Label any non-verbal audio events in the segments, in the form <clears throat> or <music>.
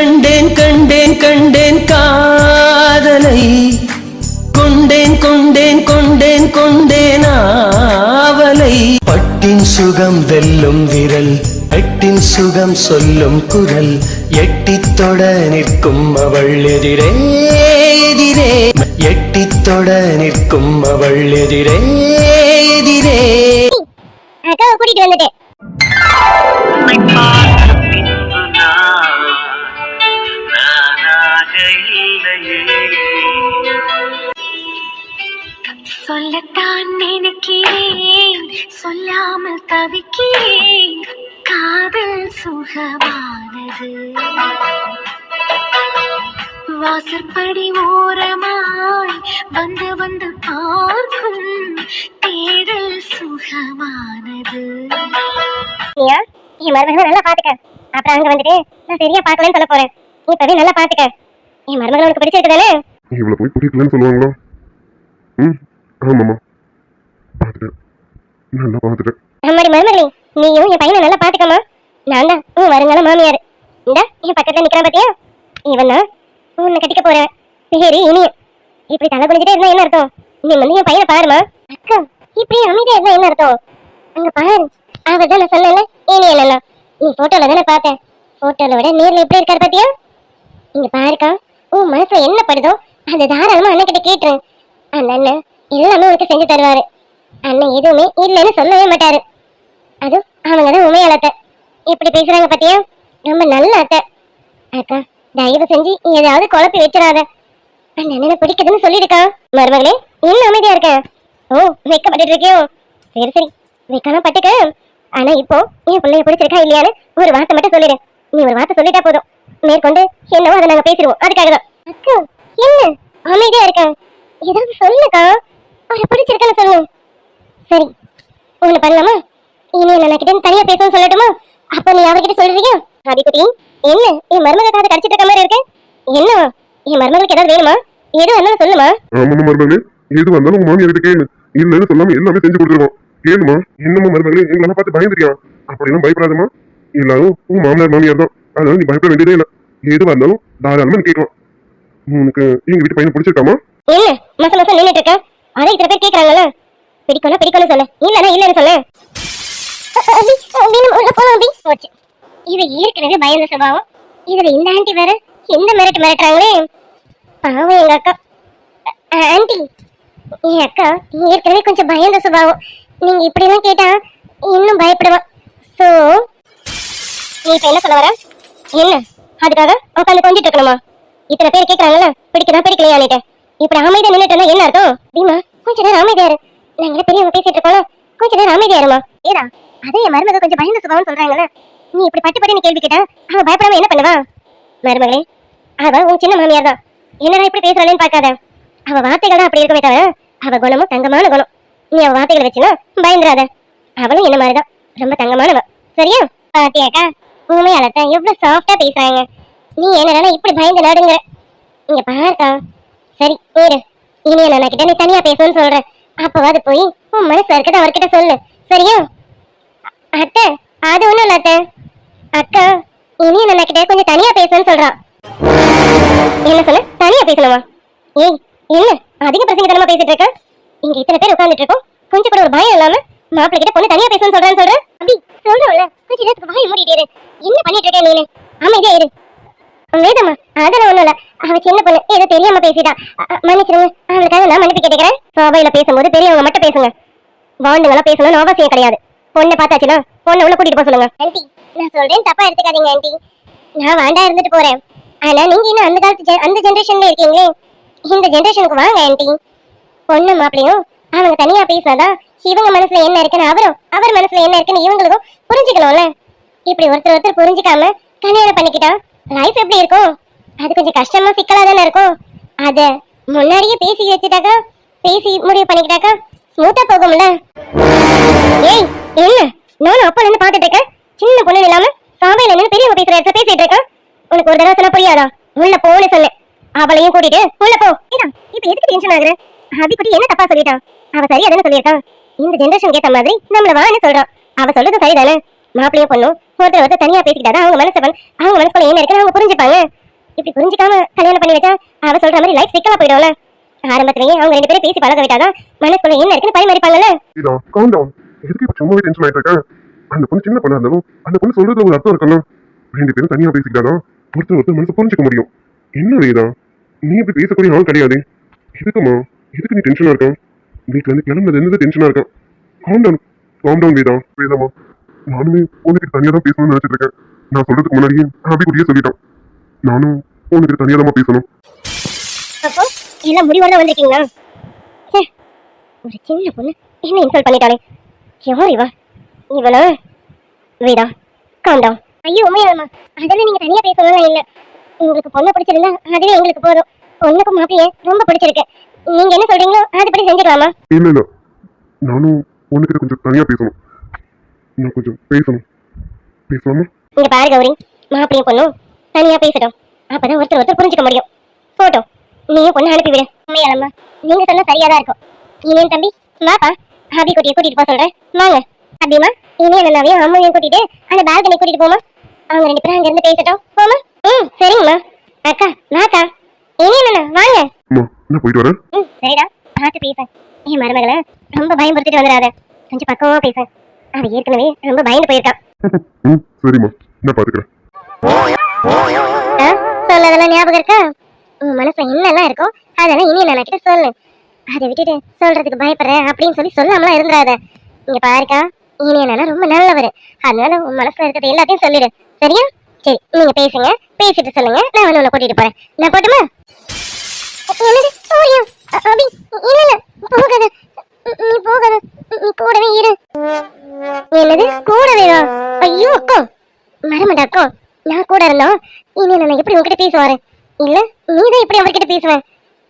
கண்டேன் கண்டேன் கண்டேன் காதலை. கொண்டேன் கொண்டேன் கொண்டேன் கொண்டேன் ஆவலை. பட்டின் சுகம் வெல்லும் விரல் எட்டின் சுகம் சொல்லும் குரல் எட்டித் தொட நிற்கும் அவள் எதிரே எதிரே. எட்டித் தொட நிற்கும் அவள் எதிரே எதிரே. கூட்டிட்டு வந்துட்டேன். சொல்லத்தான் நினைக்கிறேன். சொல்லாமல் தவிக்கிறேன். காதல் சுகமானது. வாசற்படி ஓரமாய் வந்து வந்து பார்க்கும் தேடல் சுகமானது. நீயா என் மருமகளை நல்லா பாத்துக்க அப்புறம் அங்க வந்துட்டு நான் சரியா பாக்கலன்னு சொல்ல போறேன். இப்பவே நல்லா பாத்துக்க என் மருமகள் உனக்கு பிடிச்சிருக்குதானே? இவ்வளோ போய் பிடிக்கலன்னு சொல்லுவாங்களா? ம்? ஆமாம்மா. பார்த்துட்டேன். நல்லா பார்த்துட்டேன். அம்மாடி மருமகளே நீயும் என் பையனை நல்லா பாத்துக்கமா நான் தான் உன் வருங்கால மாமியார். இந்த என் பக்கத்துல நிற்கிறான் பார்த்தியா இவன் தான் உன்னை கட்டிக்க போகிறேன் பேரு இனிய இப்படி தலை குனிஞ்சிட்டே இருந்தா என்ன அர்த்தம்? நீ வந்து என் பையனை பாருமா அக்கா இப்படி அமைதியா இருந்தா என்ன அர்த்தம்? அங்க பாரு. அவர் தான் நான் சொன்னேன்ல இனிய இல்லைன்னா நீ போட்டோல தானே பார்த்தேன். போட்டோல விட நேர்ல எப்படி இருக்காரு பாத்தியா? இங்க பாருக்கா உன் மனசுல என்ன படுதோ அதை தாராளமா அண்ணன் கிட்ட கேட்டுரு. அந்த அண்ணன் எல்லாமே உனக்கு செஞ்சு தருவாரு. அண்ணன் எதுவுமே இல்லைன்னு சொல்லவே மாட்டாரு. அது அவங்க தான் உண்மையால அத்தை. இப்படி பேசுறாங்க பாத்தியா? ரொம்ப நல்ல அத்தை. அக்கா தயவு செஞ்சு ஏதாவது குழப்பி வச்சிடாத. அந்த அண்ணனை பிடிக்குதுன்னு சொல்லிருக்கா மருமகளே இன்னும் அமைதியா இருக்க. ஓ வெக்கப்பட்டுட்டு இருக்கியோ? சரி சரி. வெக்கலாம் பட்டுக்க. ஆனா இப்போ என் பிள்ளைய பிடிச்சிருக்கா இல்லையான்னு ஒரு வார்த்தை மட்டும் சொல்லிடு. நீ ஒரு வார்த்தை சொல்லிட்டா போதும். மேற்கொண்டு என்னவோ அதை நாங்க பேசிடுவோம். அதுக்காக தான் அக்கா என்ன? அமைதியா இருக்க. ஏதாவது சொல்லுக்கா அவரை பிடிச்சிருக்கான்னு சொல்லு சரி ஒண்ணு பண்ணலாமா? இனி நான் கிட்ட தனியா பேசணும்னு சொல்லட்டுமா? அப்ப நீ அவர்கிட்ட சொல்றீங்க ஆதிக்குட்டி என்ன? என் மருமக காது கடிச்சிட்டு இருக்க மாதிரி இருக்கு. என்ன? என் மருமகளுக்கு ஏதாவது வேணுமா? ஏதோ என்ன சொல்லுமா? ஆமாம்மா மருமகளே எது வந்தாலும் உங்க மாமியார்கிட்ட கேளு. இல்லைன்னு சொல்லாம எல்லாமே செஞ்சு கொடுத்துருவோம் கேளுமா என்னம்மா மருமகளே எங்களை பார்த்து பயந்துறியா அப்படிலாம் பயப்படாதம்மா. எல்லாரும் உங்க மாமனார் மாமியார் தான் அதனால நீ பயப்பட வேண்டியதே இல்லை. எது வந்தாலும் தாராளமா கேட்கலாம். உனக்கு எங்க வீட்டு பையனை பிடிச்சிருக்காமா? என்ன? மச மசம் நின்னுட்டு இருக்க. அதை இத்தனை பேர் கேட்கறாங்கல்ல பிடிக்கணும் பிடிக்கணும் சொல்லு. இல்லனா இல்லன்னு சொல்லு. அபி, போச்சு. இது ஏற்கனவே பயந்த சுபாவம். இதுல இந்த ஆண்டி வேற எந்த மிரட்டு மிரட்டுறாங்களே? பாவம் எங்க அக்கா. ஆண்டி என் அக்கா ஏற்கனவே கொஞ்சம் பயந்த சுபாவம். நீங்க இப்படி கேட்டா இன்னும் பயப்படுவா. சோ நீ இப்ப என்ன சொல்ல வர? என்ன? அதுக்காக உட்காந்து கொஞ்சிட்டு இருக்கணுமா? இத்தனை பேர் கேக்குறாங்கல்ல? பிடிக்கிறா பிடிக்கலையானிட்ட இப்படி அமைதியா நின்னுட்டா என்ன அர்த்தம்? பீமா கொஞ்ச நேரம் அமைதியாரு நாங்க பெரியவங்க பேசிட்டு இருக்கோம் கொஞ்ச நேரம் அமைதியாருமா ஏதா ஏடா அதே என் மருமக கொஞ்சம் பயந்த சுபாவம் சொல்றாங்கல்ல. நீ இப்படி பட்டு பட்டு கேள்வி கேட்டா அவ பயப்படாம என்ன பண்ணுவா? மருமகளே அவ உன் சின்ன மாமியார் தான். என்னடா இப்படி பேசுறாளேன்னு பார்க்காத. அவ வார்த்தைகள் தான் அப்படி இருக்கவே தவிர அவ குணமும் தங்கமான குணம். நீ அவ வார்த்தைகளை வச்சுனா பயந்துராத. அவளும் என்ன மாதிரிதான். ரொம்ப தங்கமானவ. சரியா? பாத்தியாக்கா உண்மையாலத்தான் எவ்வளவு சாஃப்டா பேசுறாங்க. நீ என்னடா இப்படி பயந்து நடுங்குற? இங்க பாருக்கா. சரி ஏறு. இனி நான் கிட்ட நீ தனியா பேசணும்னு சொல்றேன். அப்பவாது போய் உன் மனசு இருக்கட்டும் அவர்கிட்ட சொல்லு. சரியா? அத்தை அது ஒண்ணும் இல்ல அத்தை. அக்கா இனி நான் கிட்ட கொஞ்சம் தனியா பேசணும்னு சொல்றான் என்ன சொல்லு தனியா பேசணுமா? ஏய் என்ன அதிக பிரசங்கத்தனமா பேசிட்டு இருக்க. இங்க இத்தனை பேர் உட்கார்ந்துட்டு இருக்கோம். கொஞ்சம் கூட ஒரு பயம் இல்லாம மாப்பிள்ள கிட்ட பொண்ணு தனியா பேசணும்னு சொல்றேன்னு சொல்றேன். அப்படி சொல்றோம்ல கொஞ்சம் நேரத்துக்கு வாய் மூடிட்டு இரு. என்ன பண்ணிட்டு இருக்க நீனு? அமைதியா இரு. வேதம்மா அதெல்லாம் ஒண்ணும் இல்ல. அவ சின்ன பொண்ணு ஏதோ தெரியாம பேசிட்டா. மன்னிச்சிருங்க அவளுக்காக நான் மன்னிப்பு கேட்டுக்கிறேன். சபையில பேசும்போது பெரியவங்க மட்டும் பேசுங்க. வாண்டுங்களா பேசணும்னு அவசியம் கிடையாது. பொண்ணை பார்த்தாச்சுன்னா பொண்ணை உள்ள கூட்டிட்டு போக சொல்லுங்க. ஆண்டி நான் சொல்றேன் தப்பா எடுத்துக்காதீங்க ஆண்டி. நான் வேண்டா இருந்துட்டு போறேன். ஆனா நீங்க இன்னும் அந்த காலத்து அந்த ஜெனரேஷன்ல இருக்கீங்களே? இந்த ஜெனரேஷனுக்கு வாங்க ஆண்டி. பொண்ணு மாப்பிளையும் அவங்க தனியா பேசினாதான் இவங்க மனசுல என்ன இருக்குன்னு அவரும் அவர் மனசுல என்ன இருக்குன்னு இவங்களுக்கும் புரிஞ்சுக்கணும்ல. இப்படி ஒருத்தர் ஒருத்தர் புரிஞ்சுக்காம கல்யாணம் பண்ணிக்கிட்டா லைஃப் எப்படி இருக்கும்? அது கொஞ்சம் கஷ்டமா சிக்கலா தானே இருக்கும். அத முன்னாடியே பேசி வச்சுட்டாக்கா பேசி முடிவு பண்ணிக்கிட்டாக்கா ஸ்மூத்தா போகும்ல. ஏய் என்ன? நானும் அப்பா இருந்து பாத்துட்டு இருக்கேன். சின்ன பொண்ணு இல்லாம சாவையில நின்று பெரியவங்க பேசுற இடத்துல பேசிட்டு இருக்கேன். உனக்கு ஒரு தடவை சொன்னா புரியாதா? உள்ள போன்னு சொன்னேன். அவளையும் கூட்டிட்டு உள்ள போ. இப்ப எதுக்கு டென்ஷன் ஆகுற? அபிக்குட்டி என்ன தப்பா சொல்லிட்டான் அவ சரியா தானே சொல்லியிருக்கான் இந்த ஜெனரேஷன் கேட்ட மாதிரி நம்மள வான்னு சொல்றான் அவ சொல்றது சரிதானே? மாப்பிளைய பொண்ணும் ஒருத்தர் ஒருத்தர் தனியா பேசிக்கிட்டாதான் அவங்க மனசு வந்து- அவங்க மனசுக்குள்ள என்ன இருக்குன்னு அவங்க புரிஞ்சுப்பாங்க. இப்படி புரிஞ்சுக்காம கல்யாணம் பண்ணி வச்சா அவ சொல்ற மாதிரி லைஃப் சிக்கலா போயிடும்ல. ஆரம்பத்திலேயே அவங்க ரெண்டு பேரும் பேசி பழக விட்டாதான் மனசுக்குள்ள என்ன இருக்குன்னு பரிமாறிப்பாங்கல்ல. இதா காம் டவுன் எதுக்கு இப்ப சும்மாவே டென்ஷன் ஆயிட்டு இருக்கேன் அந்த பொண்ணு சின்ன பொண்ணா இருந்தாலும் அந்த பொண்ணு சொல்றது ஒரு அர்த்தம் இருக்கணும் ரெண்டு பேரும் தனியா பேசிக்கிட்டாதான் ஒருத்தர் ஒருத்தர் மனசு புரிஞ்சுக்க முடியும். என்ன வேதா நீ இப்படி பேசக்கூடிய ஆள் கிடையாது. எதுக்குமா? எதுக்கு நீ டென்ஷனா இருக்க? வீட்டுல இருந்து கிளம்புறது என்னது டென்ஷனா இருக்க? Calm down calm down Vedha வேதாமா நானுமே உனக்கு தனியா தான் பேசணும்னு நினைச்சிட்டு இருக்கேன். நான் சொல்றதுக்கு முன்னாடியே ஹாப்பி குட்டியே சொல்லிட்டான். நானும் உனக்கு தனியா தான் பேசணும். அப்போ எல்லாம் முடிவோட வந்திருக்கீங்களா? ஒரு சின்ன பொண்ணு என்ன இன்சல்ட் பண்ணிட்டாளே? யார் இவா? இவளா? வேடா? காண்டா? ஐயோ உண்மையாலுமா அதெல்லாம் நீங்க தனியா பேசணும்லாம் இல்ல. உங்களுக்கு பொண்ணை பிடிச்சிருந்தா அதுவே எங்களுக்கு போதும். பொண்ணுக்கும் மாப்பிளைய ரொம்ப பிடிச்சிருக்கு. நீங்க என்ன சொல்றீங்களோ அதுபடி செஞ்சுக்கலாமா? இல்ல இல்ல. நானும் உனக்கிட்ட கொஞ்சம் தனியா பேசணும். நான் கொஞ்சம் பேசணும். பேசலாமா? இங்க பாரு கௌரி மாப்பிளையும் பொண்ணும் தனியா பேசட்டும். அப்பதான் ஒருத்தர் ஒருத்தர் புரிஞ்சுக்க முடியும். போட்டோம் நீயும் பொண்ணு அனுப்பி விடு. உண்மையாலம்மா நீங்க சொன்னா சரியா தான் இருக்கும். இனியன் தம்பி வாப்பா ஹாபி குட்டியை கூட்டிட்டு போக சொல்றேன். வாங்க. அப்படிமா இனியன் அண்ணாவையும் அம்மாவையும் கூட்டிட்டு அந்த பால்கனி கூட்டிட்டு போமா அவங்க ரெண்டு பேரும் அங்க இருந்து பேசட்டும். போமா ம் சரிங்கம்மா. அக்கா வாக்கா. இனியன் அண்ணா வாங்க. நான் போயிட்டு வரேன் ம் சரிடா பார்த்து பேச. என் மருமகளை ரொம்ப பயன்படுத்திட்டு வந்துடாத. கொஞ்சம் பக்கமா பேச. அவ ஏற்கனவே ரொம்ப பயந்து போயிருக்கான் <laughs> ம் சரிம்மா. நான் பாத்துக்கிறேன். சொன்னதெல்லாம் ஞாபகம் இருக்கா? உன் மனசுல என்னெல்லாம் இருக்கோ அதெல்லாம் இனி நான் கிட்ட சொல்லு அதை விட்டுட்டு சொல்றதுக்கு பயப்படுறேன் அப்படின்னு சொல்லி சொல்லாமலாம் இருந்துடாத. இங்க பாருக்கா இனி என்னன்னா ரொம்ப நல்லவர். அதனால உன் மனசுல இருக்கிறது எல்லாத்தையும் சொல்லிடு. சரியா? சரி நீங்க பேசுங்க. பேசிட்டு சொல்லுங்க. நான் வந்து உன்னை கூட்டிட்டு போறேன். நான் போட்டுமா? என்னது? அ- அபி இல்ல போகாத. நீ போகாத. நீ கூடவே இரு. என்னது? கூடவே வா ஐயோ அக்கா. மரமண்டா அக்கா. நான் கூட இருந்தோம் இனி நான் எப்படி உங்ககிட்ட பேசுவாரு இல்ல நீ தான் எப்படி அவர்கிட்ட பேசுவேன்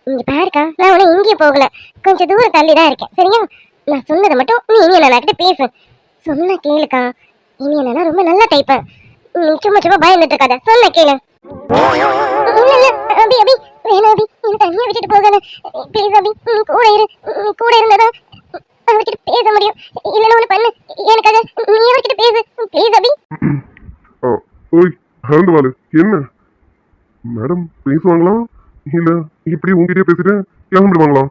இங்க பாருக்கா நான் உன எங்கேயும் போகல. கொஞ்சம் தூரம் தள்ளி தான் இருக்கேன் சரியா? நான் சொன்னதை மட்டும் நீ இனி நான் கிட்ட பேசு. சொன்ன கேளுக்கா. இனி என்னன்னா ரொம்ப நல்ல டைப் நீ சும்மா சும்மா பயந்துட்டு இருக்காத. சொன்ன கேளு. இல்ல இல்ல அபி அபி. அபி நீ தனியா விட்டுட்டு போகாத. ப்ளீஸ் அபி நீ கூட இரு. நீ கூட இருந்தாதான் அவர்கிட்ட பேச முடியும். இல்லைன்னா பண்ணு. எனக்காக நீ அவர்கிட்ட பேசு. ப்ளீஸ் அபி. ஓய் ஹரந்து வாலு என்ன? மேடம் பேசுவாங்களா? இல்ல இப்படி பேசிட்டு கிளம்பிடுவாங்களா?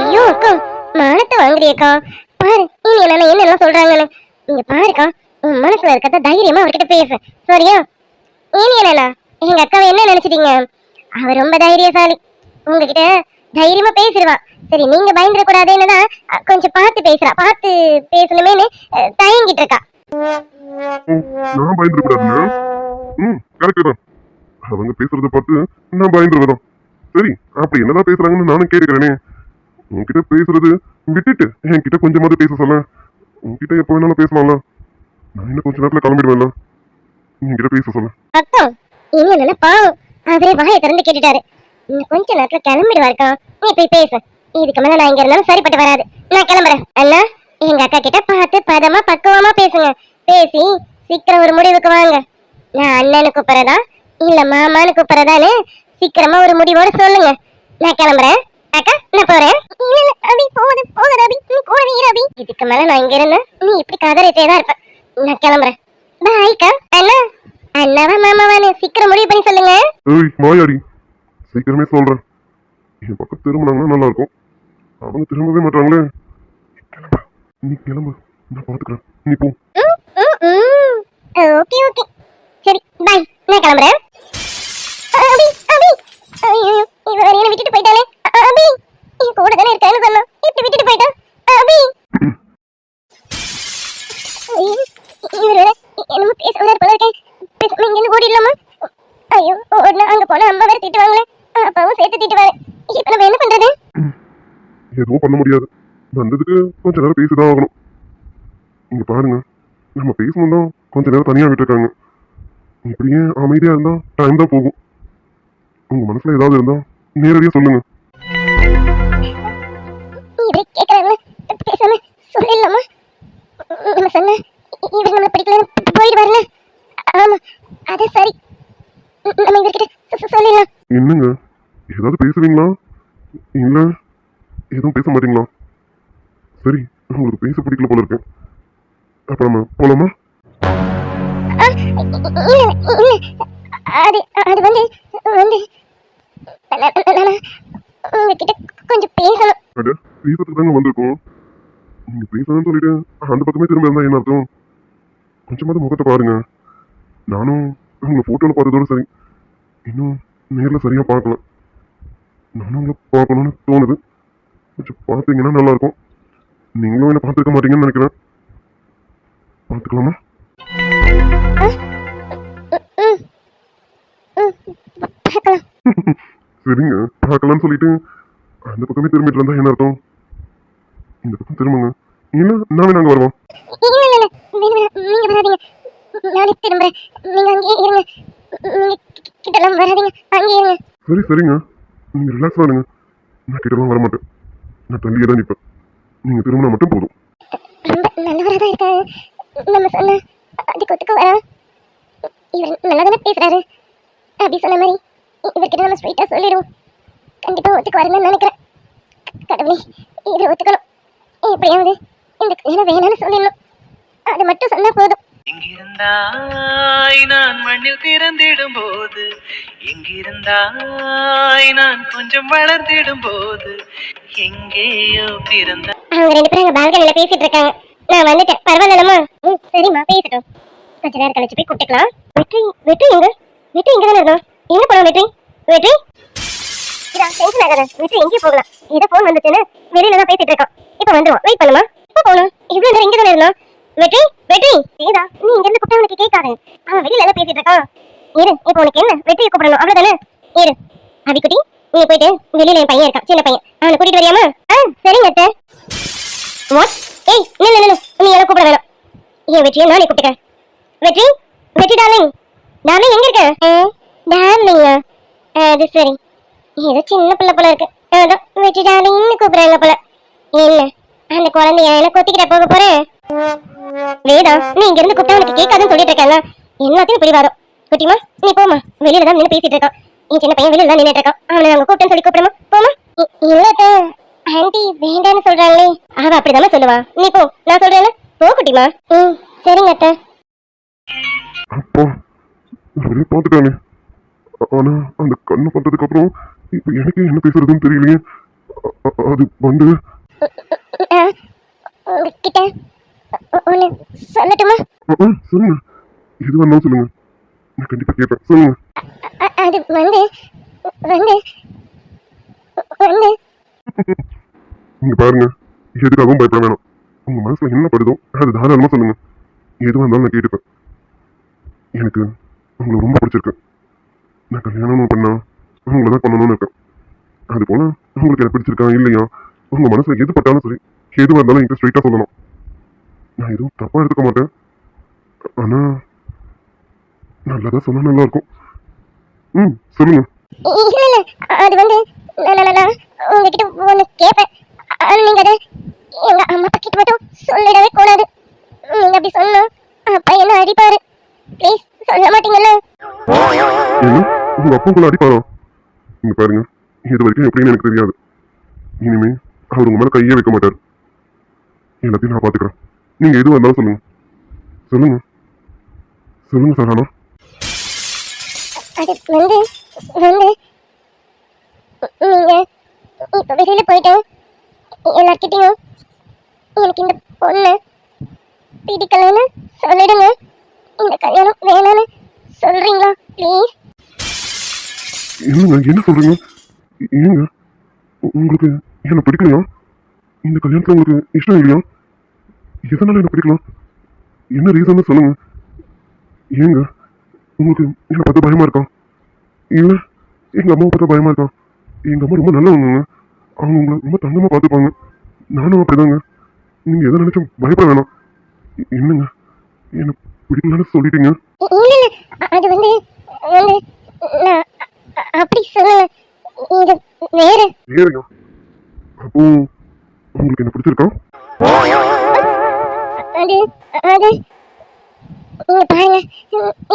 ஐயோ அக்கா மானத்தை வாங்குறியக்கா பாரு இனி என்ன என்னெல்லாம் சொல்றாங்கன்னு. இங்க பாருக்கா உன் மனசுல இருக்கிறத தைரியமா அவர்கிட்ட பேசு. சரியா? இனி என்னண்ணா எங்க அக்காவை என்ன நினைச்சிட்டீங்க? அவ ரொம்ப தைரியசாலி. உங்ககிட்ட தைரியமா பேசிடுவா. சரி நீங்க பயந்துடக்கூடாதுன்னு தான் அ, கொஞ்சம் பார்த்து பேசுறா. பார்த்து பேசணுமேனு தயங்கிட்டு இருக்கா. நான் பயந்துடக்கூடாதுங்க. ம் கரெக்டு தான். அவங்க பேசுறத பார்த்து நான் பயந்துருவதான் சரி அப்படி என்னதான் பேசுறாங்கன்னு நானும் கேட்டுக்கிறேனே. உன்கிட்ட பேசுறது விட்டுட்டு என்கிட்ட கொஞ்சமாவது பேச சொல்ல. உன்கிட்ட எப்போ வேணாலும் பேசலாம்ல. நான் இன்னும் கொஞ்ச நேரத்துல கிளம்பிடுவேன்ல. என்கிட்ட பேச சொல்ல. இனி என்னன்னா பாவம். அவரே வாயை திறந்து கேட்டுட்டாரு. இன்னும் கொஞ்ச நேரத்துல கிளம்பிடுவாருக்கா நீ போய் பேசு. இதுக்கு மேல நான் இங்க இருந்தாலும் சரிப்பட்டு வராது. நான் கிளம்புறேன். அண்ணா எங்க அக்கா கிட்ட பார்த்து பதமா பக்குவமா பேசுங்க. பேசி சீக்கிரம் ஒரு முடிவுக்கு வாங்க. நான் அண்ணனு கூப்பிடுறதா? இல்ல மாமான்னு கூப்பிடுறதான்னு சீக்கிரமா ஒரு முடிவோட சொல்லுங்க. நான் கிளம்புறேன். அக்கா நான் போறேன். இல்ல அபி போகுது போகுது அபி நீ கூடவே இரு அபி இதுக்கு மேல நான் இங்க இருந்தேன். நீ இப்படி கதறிட்டே தான் இருப்ப. நான் கிளம்புறேன். பாய்க்கா அண்ணா அண்ணாவா மாமாவான்னு சீக்கிரம் முடிவு பண்ணி சொல்லுங்க. ஏய் மாயாடி. சீக்கிரமே சொல்றேன். என் பக்கம் திரும்பினாங்கன்னா நல்லா இருக்கும் அவங்க திரும்பவே மாட்டாங்களே. கிளம்பு. நீ கிளம்பு. நான் பாத்துக்கிறேன். நீ போ. Okay okay. சரி பை நான் கிளம்புறேன். அபி அபி. ஐயோ என்ன விட்டுட்டு போயிட்டாலே அபி. என் கூட தானே இருக்கான்னு சொன்னா. இப்படி விட்டுட்டு போயிட்டான் அபி. <clears throat> இவரு என்னமோ பேச வராரு போல இருக்கேன் பேசாம இங்க இருந்து ஓடிடலாமா ஐயோ ஓடினா அங்க போனா அம்மா வேற திட்டுவாங்களே அப்பாவும் சேர்த்து திட்டுவாரு இப்ப நம்ம என்ன பண்றது? எதுவும் பண்ண முடியாது. வந்ததுக்கு கொஞ்ச நேரம் பேசிதான் ஆகணும். இங்க பாருங்க. நம்ம பேசணும் தான் கொஞ்ச நேரம் தனியா விட்டுருக்காங்க. இப்படியே அமைதியா இருந்தா டைம் தான் போகும். உங்க மனசுல ஏதாவது இருந்தா நேரடியா சொல்லுங்க. பேசாம சொல்லிடலாமா நம்ம சொன்ன இவர் நம்மளை பிடிக்கலன்னு போயிடுவார்ல ஆமா அது சரி. நம்ம இவர்கிட்ட சொல்லிடலாம். என்னங்க? ஏதாவது பேசுவீங்களா இல்ல எதுவும் பேச மாட்டீங்களா? சரி உங்களுக்கு பேச பிடிக்கல போல இருக்கு. அப்ப நம்ம போலாமா? அது அது வந்து வந்து உங்ககிட்ட கொஞ்சம் பேசணும். பேசுறதுக்கு தாங்க வந்திருக்கோம். நீங்க பேசணும்னு சொல்லிட்டு அந்த பக்கமே திரும்ப இருந்தா என்ன அர்த்தம்? கொஞ்சமாவது முகத்தை பாருங்க. நானும் உங்களை ஃபோட்டோவில் பார்த்ததோட சரி. இன்னும் நேரில் சரியாக பார்க்கல. நானும் உங்களை பார்க்கணும்னு தோணுது. கொஞ்சம் பார்த்தீங்கன்னா நல்லாயிருக்கும் நீங்களும் என்ன பார்த்துருக்க மாட்டீங்கன்னு நினைக்கிறேன். பார்த்துக்கலாமா? சரிங்க பார்க்கலாம்னு சொல்லிட்டு அந்த பக்கமே திரும்பிட்டு இருந்தா என்ன அர்த்தம்? இந்த பக்கம் திரும்புங்க. இல்ல நாமே நாங்க வருவோம். வேணாம் நீங்க வராதீங்க. நானே திரும்புறேன். நீங்க அங்கேயே இருங்க. நீங்க கிட்டலாம் வராதீங்க. அங்கேயே இருங்க. சரி சரிங்க. நீங்க ரிலாக்ஸ் ஆடுங்க நான் கிட்டலாம் வர மாட்டேன் நான் தள்ளியே தான் நிற்பேன் நீங்க திரும்பினா மட்டும் போதும். ரொம்ப நல்லவரா தான் இருக்காரு. நம்ம சொன்ன அதுக்கு ஒத்துக்க வரா. இவர் நல்லா தானே பேசுறாரு. அப்படி சொன்ன மாதிரி இவர்கிட்ட நம்ம ஸ்ட்ரைட்டா சொல்லிடுவோம். கண்டிப்பா ஒத்துக்க வரணும்னு நினைக்கிறேன். கடவுளே இவர் ஒத்துக்கணும். எப்படியாவது இந்த கல்யாணம் வேணாம்னு சொல்லிடணும். அது மட்டும் சொன்னா போதும். எங்கிருந்தாய் நான் மண்ணில் பிறந்திடும் போது எங்கிருந்தாய் நான் கொஞ்சம் வளர்ந்திடும் போது எங்கேயோ பிறந்த அவங்க ரெண்டு பேரும் பால்கனில பேசிட்டு இருக்காங்க. நான் வந்துட்டேன். பரவாயில்லம்மா. ம் சரிம்மா பேசட்டும். கொஞ்ச நேரம் கழிச்சு போய் கூப்பிட்டுக்கலாம். வெற்றி வெற்றி எங்க? வெற்றி இங்க தானே இருக்கணும்? எங்க போலாம் வெற்றி? வெற்றி? இதா டென்ஷன் ஆகாத. வெற்றி எங்கேயும் போகலாம். ஏதோ ஃபோன் வந்துச்சுன்னு வெளியில தான் பேசிட்டு இருக்கோம். இப்போ வந்துருவோம். வெயிட் பண்ணுமா? இப்போ போகணும்? இவ்வளவு நேரம் இங்க தானே இருந்தோம். வெற்றி வெற்றி. ஏதா நீ இங்க இருந்து கூப்பிட்டா உனக்கு கேட்காது. அவன் வெளியில எல்லாம் பேசிட்டு இருக்கான். இரு இப்போ உனக்கு என்ன? வெற்றியை கூப்பிடணும். அவ்வளவுதானே? இரு. அபிக்குட்டி நீ போயிட்டு வெளியில என் பையன் இருக்கான் சின்ன பையன். அவனை கூட்டிட்டு வரியாமா ஆ சரிங்க அத்தை. வாட் ஏய் நில்லு நில்லு நீ என்ன கூப்பிட வேணாம். ஏன் வெற்றியை நானே கூப்பிட்டுக்கிறேன். வெற்றி வெற்றி டார்லிங் டார்லிங் எங்க இருக்க? டார்லிங்கா அது சரி. ஏதோ சின்ன பிள்ளை போல இருக்கு. அதான் வெற்றி டார்லிங்னு கூப்பிடுறாங்க போல. என்ன? அந்த குழந்தைய எனக்கு கொத்திக்கிட்ட போக போறேன் வேதா நீ இங்க இருந்து கூப்பிட்டா உனக்கு கேட்காதுன்னு சொல்லிட்டு இருக்கேன்ல எல்லாத்தையும் பிடிவாதம். குட்டிமா நீ போமா வெளியில தான் நின்று பேசிட்டு இருக்கான். என் சின்ன பையன் வெளியில தான் நின்னுட்டு இருக்கான். அவனை நாங்க கூப்பிட்டேன்னு சொல்லி கூப்பிடுமா? போமா இ- இல்ல ஆண்டி வேண்டான்னு சொல்றாங்களே. அவ அப்படிதானே சொல்லுவா. நீ போ. நான் சொல்றேன்ல. போ குட்டிமா. ம் சரிங்க அத்தை. அப்போ அப்படியே பார்த்துட்டானே. ஆனா அந்த கண்ணை பார்த்ததுக்கு அப்புறம் இப்ப எனக்கு என்ன பேசுறதுன்னு தெரியலையே. அது வந்து ஆ, சொல்லட்டுமா? சொல்லுங்க. எது வேணாலும் சொல்லுங்க. நான் கண்டிப்பா கேட்பேன். சொல்லுங்க. அது வந்து வந்து வந்து. இங்க பாருங்க. எதுக்காகவும் பயப்பட வேணாம். உங்க மனசுல என்ன படுதோ அது தாராளமா சொல்லுங்க. எதுவாக இருந்தாலும் நான் கேட்டுப்பேன். எனக்கு உங்களை ரொம்ப பிடிச்சிருக்கு. நான் கல்யாணம் பண்ணா உங்களை தான் பண்ணணும்னு இருக்கேன். அது போல உங்களுக்கு எனக்கு பிடிச்சிருக்கா இல்லையா? உங்க மனசுல எது பட்டாலும் சரி எதுவாக இருந்தாலும் என்கிட்ட ஸ்ட்ரைட்டா சொல்லலாம் நான் எதுவும் தப்பா எடுத்துக்க மாட்டேன். ஆனா நல்லதா சொன்னா நல்லா இருக்கும் ம் சொல்லுங்க. இல்ல இல்ல அது வந்து நான் நான் உங்ககிட்ட ஒண்ணு கேட்பேன் நீங்க அதை எங்க அம்மா அப்பா கிட்ட மட்டும் சொல்லிடவே கூடாது. நீங்க அப்படி சொன்னா அப்பா என்ன அடிப்பாரு? ப்ளீஸ் சொல்ல மாட்டீங்கல்ல? என்ன உங்க அப்பா உங்களை அடிப்பாரா? இங்க பாருங்க இது வரைக்கும் எப்படின்னு எனக்கு தெரியாது. இனிமே அவர் உங்க மேல கையே வைக்க மாட்டார். எல்லாத்தையும் நான் பாத்துக்கிறேன். நீங்க எது வந்தாலும் சொல்லுங்க. சொல்லுங்க. சொல்லுங்க சரவணா அது வந்து வந்து நீங்க இப்ப வெளியில போயிட்டு எல்லார்கிட்டயும் எனக்கு இந்த பொண்ணு பிடிக்கலன்னு சொல்லிடுங்க. இந்த கல்யாணம் வேணான்னு சொல்றீங்களா ப்ளீஸ் என்னங்க என்ன சொல்றீங்க? ஏங்க உங்களுக்கு என்ன பிடிக்கலையா? இந்த கல்யாணத்துல உங்களுக்கு இஷ்டம் இல்லையா? எதனால என்ன பிடிக்கலாம் என்ன ரீசன் சொல்லுங்க. ஏங்க உங்களுக்கு என்ன பார்த்து பயமா இருக்கா? இல்ல எங்க அம்மாவை பார்த்தா பயமா இருக்கா? எங்க அம்மா ரொம்ப நல்லவங்க. அவங்க உங்களை ரொம்ப தங்கமா பார்த்துப்பாங்க. நானும் அப்படிதாங்க. நீங்க எதை நினைச்சும் பயப்பட வேணாம். என்னங்க என்ன பிடிக்கலன்னு சொல்லிட்டீங்க? அது வந்து அப்படி சொல்லல. இது வேற. ஏறிங்க அப்போ உங்களுக்கு என்ன பிடிச்சிருக்கா? அது அது நீங்க பாருங்க.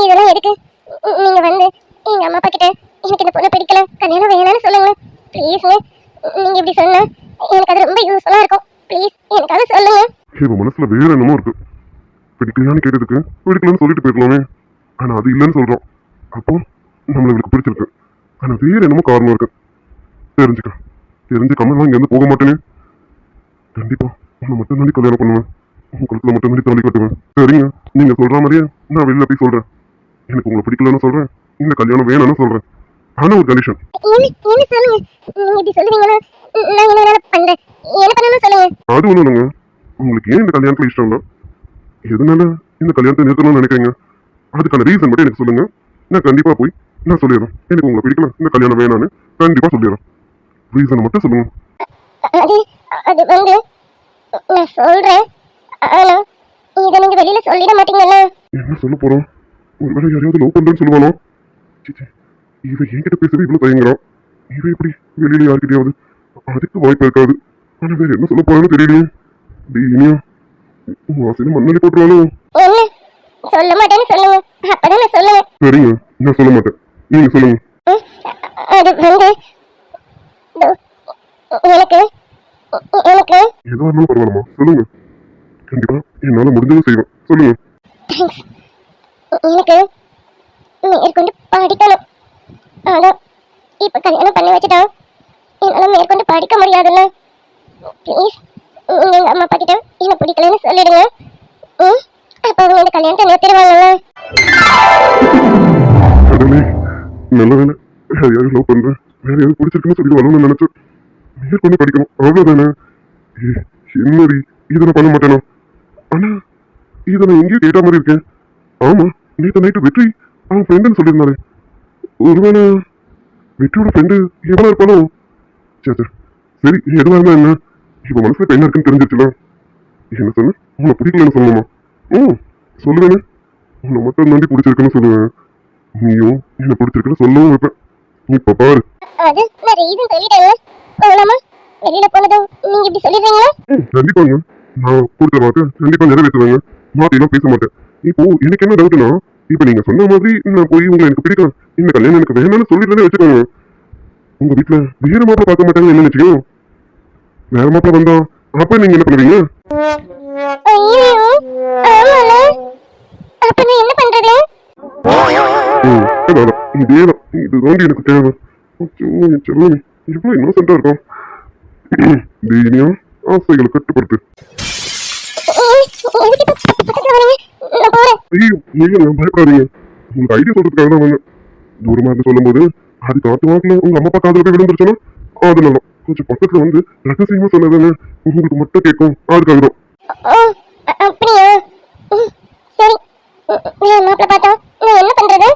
இதெல்லாம் எதுக்கு? நீங்க வந்து எங்க அம்மா அப்பா கிட்ட எனக்கு இந்த பொண்ணை பிடிக்கல. கல்யாணம் வேணாம்னு சொல்லுங்க. ப்ளீஸ் நீங்க இப்படி சொன்னா எனக்கு அது ரொம்ப யூஸ்ஃபுல்லா இருக்கும். ப்ளீஸ் எனக்காக சொல்லுங்க. இவ மனசுல வேற என்னமோ இருக்கு. பிடிக்கலையான்னு கேட்டதுக்கு பிடிக்கலன்னு சொல்லிட்டு போயிருக்கலாமே. ஆனா அது இல்லைன்னு சொல்றோம். அப்போ நம்மள இவளுக்கு பிடிச்சிருக்கு. ஆனா வேற என்னமோ காரணம் இருக்கு. தெரிஞ்சுக்க. தெரிஞ்சுக்காம நான் இங்கேருந்து போக மாட்டேனே. கண்டிப்பா உன்னை மட்டும் தாண்டி கல்யாணம் பண்ணுவேன். உங்க கழுத்துல மட்டும் தாண்டி தாலி கட்டுவேன். சரிங்க நீங்க சொல்ற மாதிரியே நான் வெளியில போய் சொல்றேன். எனக்கு உங்களை பிடிக்கலன்னு சொல்றேன். இந்த கல்யாணம் வேணும்னு சொல்றேன். ஆனா ஒரு கண்டிஷன் அது இல்லைங்க. உங்களுக்கு ஏன் இந்த கல்யாணத்துல இஷ்டம் இல்லை? எதனால இந்த கல்யாணத்தை நிறுத்தணும்னு நினைக்கிறீங்க? அதுக்கான ரீசன் மட்டும் எனக்கு சொல்லுங்க. நான் கண்டிப்பா போய் நான் சொல்லிடுறேன். எனக்கு உங்களை பிடிக்கல. இந்த கல்யாணம் வேணான்னு கண்டிப்பா சொல்லிடுறேன். ரீசனை மட்டும் சொல்லுங்க. அது அது வந்து நான் சொல்றேன். ஆனா இதை நீங்க வெளியில சொல்லிட மாட்டீங்கல்ல? என்ன சொல்ல போறோம்? ஒருவேளை யாரையாவது லவ் பண்றேன்னு சொல்லுவானோ சீச்சே இவ என்கிட்ட பேசவே இவ்வளவு தயங்குறான் இவ எப்படி வெளியில யாருக்கிட்டயாவது அதுக்கு வாய்ப்பு இருக்காது. ஆனா வேற என்ன சொல்ல போறான்னு தெரியலையே. டேய் இனியா உன் ஆசையில மண்ணலி போட்டுருவானோ என்ன? சொல்ல மாட்டேன்னு சொல்லுங்க. அப்பதான் நான் சொல்லுவேன். சரிங்க நான் சொல்ல மாட்டேன். நீங்க சொல்லுங்க. அது வந்து எனக்கு எனக்கு எதுவா இருந்தாலும் பரவாயில்லம்மா. சொல்லுங்க. கண்டிப்பா என்னால முடிஞ்சதை செய்வேன். சொல்லுங்க. எனக்கு மேற்கொண்டு படிக்கணும். ஆனா இப்ப கல்யாணம் பண்ணி வச்சுட்டா என்னால மேற்கொண்டு படிக்க முடியாதுல்ல. ப்ளீஸ் நீங்க எங்க அம்மா அப்பா கிட்ட என்ன பிடிக்கலன்னு சொல்லிடுங்க. ம்? அப்ப அவங்க இந்த கல்யாணத்தை நிறுத்திடுவாங்கல்ல. கடவுளே நல்ல வேலை வேற யாரும் லவ் பண்றேன். வேற யாரும் பிடிச்சிருக்குன்னு சொல்லிடுவானு நினைச்சேன். மேற்கொண்டு படிக்கணும். அவ்வளவுதானே? என்னடி? இதை நான் பண்ண மாட்டேனா? ஆனா இதை நான் எங்கேயோ கேட்ட மாதிரி இருக்கேன் ஆமா நேற்று நைட்டு வெற்றி அவன் ஃப்ரெண்டுன்னு சொல்லியிருந்தாரு ஒருவேளை வெற்றியோட ஃப்ரெண்டு எவனா இருப்பானோ? சரி சரி சரி எதுவா இருந்தா என்ன? இப்ப மனசுல இப்ப என்ன இருக்குன்னு தெரிஞ்சிச்சுல என்ன சொன்ன? உன்னை பிடிக்கலன்னு சொல்லணுமா? ம் சொல்லுவேனே. உன்னை மட்டும் தாண்டி பிடிச்சிருக்குன்னு சொல்லுவேன். நீயும் என்ன பிடிச்சிருக்குன்னு சொல்லவும் வைப்பேன். இப்ப பாரு. அது நான் ரீசன் சொல்லிட்டேன். வெளியில போனதும் நீங்க இப்படி சொல்லிடுறீங்களா? கண்டிப்பாங்க. நான் கொடுத்த வாக்கு கண்டிப்பா நிறைவேற்றுவேங்க. மாத்திலாம் பேச மாட்டேன். இப்போ எனக்கு என்ன டவுட்னா இப்போ நீங்க சொன்ன மாதிரி நான் போய் உங்களை எனக்கு பிடிக்கும் இந்த கல்யாணம் எனக்கு வேணும்னு சொல்லிட்டு வச்சுக்கோங்க. உங்க வீட்டுல வேற மாப்பிள்ள பார்க்க மாட்டாங்க என்ன நினைச்சுக்கோ? வேற மாப்பிள்ள வந்தா அப்ப நீங்க என்ன பண்ணுவீங்க? இதேதான் இதுதான் எனக்கு தேவை. செல்லமே. இவ்வளவு இன்னோசென்டா இருக்கும் தீனியா ஆசைகளை கட்டுப்படுத்து. ஐயோ நீங்க பயப்படாதீங்க. உங்களுக்கு ஐடியா சொல்றதுக்காக தான் வந்தேன். தூரமா இருந்து சொல்லும்போது அது காத்து வாக்குல உங்க அம்மா அப்பா காதுல போய் விழுந்துருச்சுன்னா அது நல்லா கொஞ்சம் பக்கத்துல வந்து ரகசியமா சொன்னதானே உங்களுக்கு மட்டும் கேட்கும். அதுக்காக தான். அப்படியா? ம், சரி. ம், நான் மாப்பிள்ள பார்த்தா நான் என்ன பண்றது?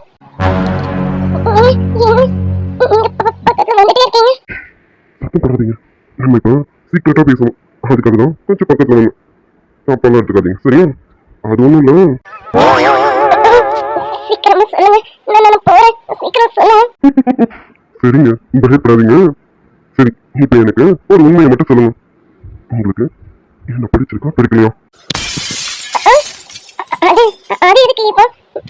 சத்தம் போடாதீங்க. நம்ம இப்போ சீக்கிரட்டா பேசணும். அதுக்காக தான் கொஞ்சம் பக்கத்துல வந்து தப்பெல்லாம் எடுத்துக்காதீங்க. சரியா? அது ஒண்ணும் இல்ல. சீக்கிரமா சொல்லுங்க. நான் நான் போறேன். சீக்கிரம் சொல்லுங்க. சரிங்க. பயப்படாதீங்க. சரி இப்போ எனக்கு ஒரு உண்மையை மட்டும் சொல்லுங்க. உங்களுக்கு என்ன பிடிச்சிருக்கா பிடிக்கலையா? அது அது எதுக்கு இப்போ?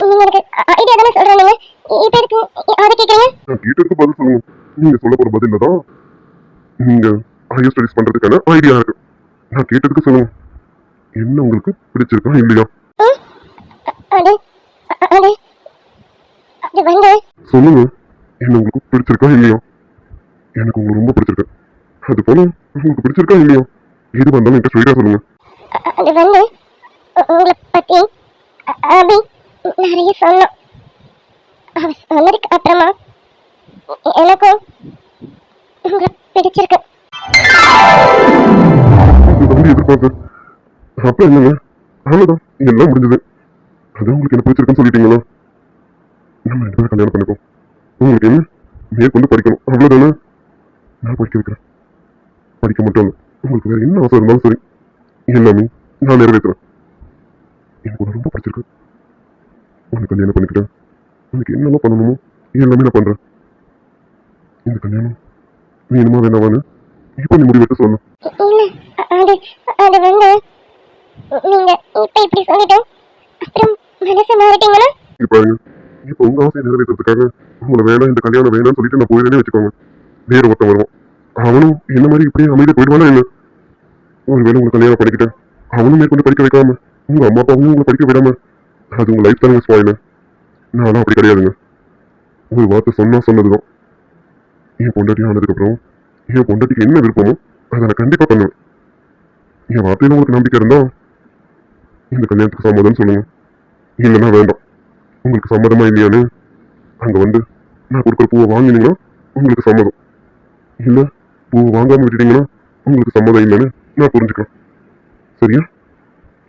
நீங்க எனக்கு ஐடியா தானே சொல்றீங்க இப்போ எதுக்கு அதை கேக்குறீங்க? நான் கேட்டதுக்கு பதில் சொல்லுங்க. நீங்க சொல்ல போற பதில்ல தான் நீங்க ஹையர் ஸ்டடிஸ் பண்றதுக்கான ஐடியா இருக்கு. நான் கேட்டதுக்கு சொல்லுங்க. என்ன உங்களுக்கு பிடிச்சிருக்கா இல்லையா? சொல்லுங்க என்ன உங்களுக்கு பிடிச்சிருக்கா இல்லையா? எனக்கு உங்களுக்கு ரொம்ப பிடிச்சிருக்கு. அது போல உங்களுக்கு பிடிச்சிருக்கா இல்லையா? எது வந்தாலும் என்கிட்ட ஸ்ட்ரைட்டா சொல்லுங்க. உங்களை பத்தி அபி நிறைய சொன்னோம். அவ சொன்னதுக்கு அப்புறமா எனக்கும் உங்களை பிடிச்சிருக்கு. இதுதான் அப்போ அப்ப என்னங்க எல்லாம் முடிஞ்சது. அதான் உங்களுக்கு என்ன பிடிச்சிருக்குன்னு சொல்லிட்டீங்களா? நம்ம ரெண்டு பேரும் கல்யாணம் பண்ணிக்கோ உங்களுக்கு என்ன? மேற்கொண்டு படிக்கணும். அவ்வளோதானே நான் படிக்க வைக்கிறேன். படிக்க மட்டும் இல்லை உங்களுக்கு வேறு என்ன ஆசை இருந்தாலும் சரி. எல்லாமே நான் நிறைவேற்றுறேன். எனக்கு ரொம்ப பிடிச்சிருக்கு. உனக்கு கல்யாணம் பண்ணிக்கிட்டேன். உனக்கு என்னெல்லாம் பண்ணணுமோ எல்லாமே நான் பண்ணுறேன் இந்த கல்யாணம் வேணுமா வேணாமான்னு இப்போ நீ முடிவெடுத்து சொல்லணும் அது அது வந்து நீங்க இப்ப இப்படி சொல்லிட்டு அப்புறம் மனசு மாறிட்டீங்களா? இப்ப இப்ப உங்க ஆசையை நிறைவேற்றுறதுக்காக உங்களை வேணாம் இந்த கல்யாணம் வேணாம்னு சொல்லிட்டு நான் போயிடுறேனே வச்சுக்கோங்க. வேற ஒருத்தன் வருவான். அவனும் என்ன மாதிரி இப்படியே அமைதி போயிடுவானா என்ன? ஒருவேளை உங்களை கல்யாணம் பண்ணிக்கிட்டேன் அவனும் மேற்கொண்டு படிக்க வைக்காம உங்க அம்மா அப்பாவும் உங்களை படிக்க விடாம அது உங்க லைஃப் தானே ஸ்பாயில் நானும் அப்படி கிடையாதுங்க. ஒரு வார்த்தை சொன்னா சொன்னதுதான். என் பொண்டாட்டி ஆனதுக்கப்புறம் என் பொண்டாட்டிக்கு என்ன விருப்பமோ அதை நான் கண்டிப்பாக பண்ணுவேன். என் வார்த்தையில உங்களுக்கு நம்பிக்கை இருந்தால் இந்த கல்யாணத்துக்கு சம்மதம்னு சொல்லுங்க இல்லைன்னா வேண்டாம். உங்களுக்கு சம்மதமா இல்லையான்னு அங்க வந்து நான் கொடுக்குற பூவை வாங்கினீங்கன்னா உங்களுக்கு சம்மதம். இல்ல பூவை வாங்காம விட்டுட்டீங்கன்னா உங்களுக்கு சம்மதம் இல்லைன்னு நான் புரிஞ்சுக்கிறேன். சரியா?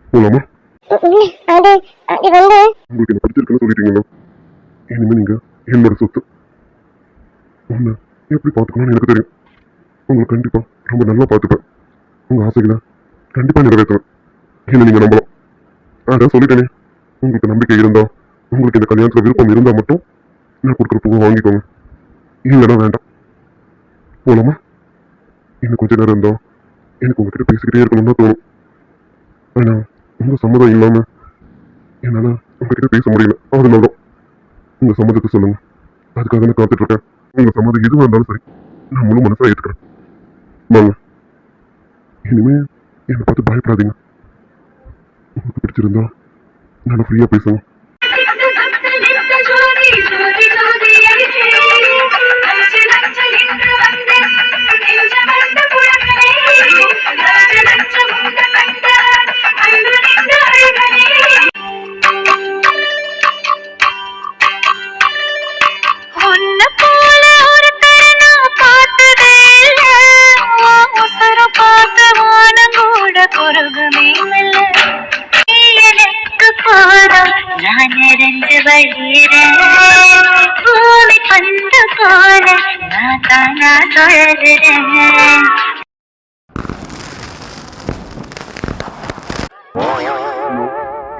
போலாமா? உங்களுக்கு என்ன பிடிச்சிருக்குன்னு சொல்லிட்டீங்களா? இனிமே நீங்க என்னோட சொத்து. உன்னை எப்படி பார்த்துக்கணும்னு எனக்கு தெரியும். உங்களை கண்டிப்பா ரொம்ப நல்லா பார்த்துப்பேன். உங்க ஆசைகளை கண்டிப்பா நிறைவேற்றுவேன். என்ன நீங்க நம்பலாம்? அதான் சொல்லிட்டேனே. உங்களுக்கு நம்பிக்கை இருந்தா உங்களுக்கு இந்த கல்யாணத்துல விருப்பம் இருந்தா மட்டும் நான் கொடுக்குற பூவை வாங்கிக்கோங்க. இல்லைன்னா வேண்டாம். போலாமா? இன்னும் கொஞ்ச நேரம் இருந்தா எனக்கு உங்ககிட்ட பேசிக்கிட்டே இருக்கணும்னு தோணும். ஆனா உங்க சம்மதம் இல்லாம என்னால் உங்ககிட்ட பேச முடியல. அதனாலதான் உங்க சம்மதத்தை சொல்லுங்க. அதுக்காக நான் காத்துட்டு இருக்கேன் உங்க சம்மதம் எதுவாக இருந்தாலும் சரி நான் முழு மனசாக ஏற்றுக்கிறேன் வாங்க. இனிமே என்னை பார்த்து பயப்படாதீங்க. உங்களுக்கு பிடிச்சிருந்தா நல்லா ஃப்ரீயாக பேசுவோம் நான்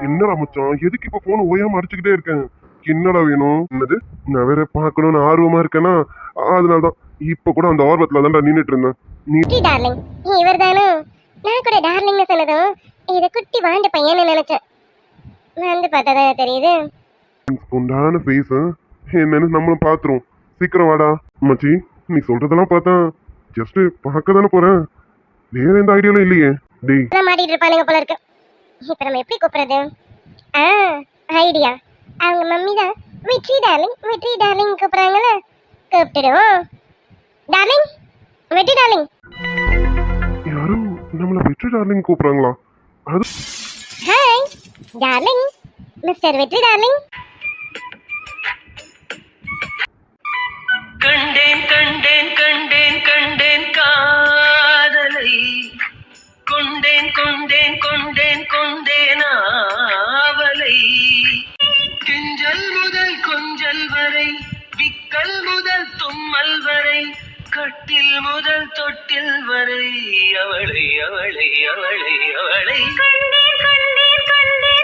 என்னடா மச்சான்? எதுக்கு இப்ப போன ஓயாம அடிச்சுக்கிட்டே இருக்கேன்? என்னடா வேணும்? என்னது? நான் வேற பார்க்கணும்னு ஆர்வமா இருக்கேனா? அதனாலதான். இப்ப கூட அந்த ஆர்வத்துல தான்டா நின்னுட்டு இருந்தேன். நீ டார்லிங் இவர் தானோ நான் கூட டார்லிங்னு சொன்னதும் இது குட்டி வாண்டு பையன்னு நினைச்சேன். வந்து பார்த்தா தான் தெரியுது உண்டான ஃபேஸ் என்னன்னு நம்மளும் பாத்துருவோம் சீக்கிரம் வாடா. மச்சி. நீ சொல்றதெல்லாம் பார்த்தா ஜஸ்ட் பார்க்க தானே போறேன். வேற எந்த ஐடியாலும் இல்லையே. டேய். மாட்டிட்டு இருப்பானுங்க போல இருக்கு. இப்ப நம்ம எப்படி கூப்பிடுறது? ஆ ஐடியா அவங்க மம்மி தான். வெற்றி டார்லிங் வெற்றி டார்லிங் கூப்பிடுறாங்கல்ல. கூப்பிட்டுடுவோம். டார்லிங் வெற்றி டார்லிங் யாரும் நம்மள வெற்றி டார்லிங் கூப்பிடுறாங்களா? அது hi darling mister Vetri darling கண்டேன் கண்டேன் கண்டேன் கண்டேன் காதலை. கொண்டேன் கொண்டேன் கொண்டேன் கொண்டேன் ஆவலை. கெஞ்சல் முதல் கொஞ்சல் வரை விக்கல் முதல் தும்மல் வரை கட்டில் முதல் தொட்டில் வரை அவளை அவளை அவளை அவளை. கண்டேன்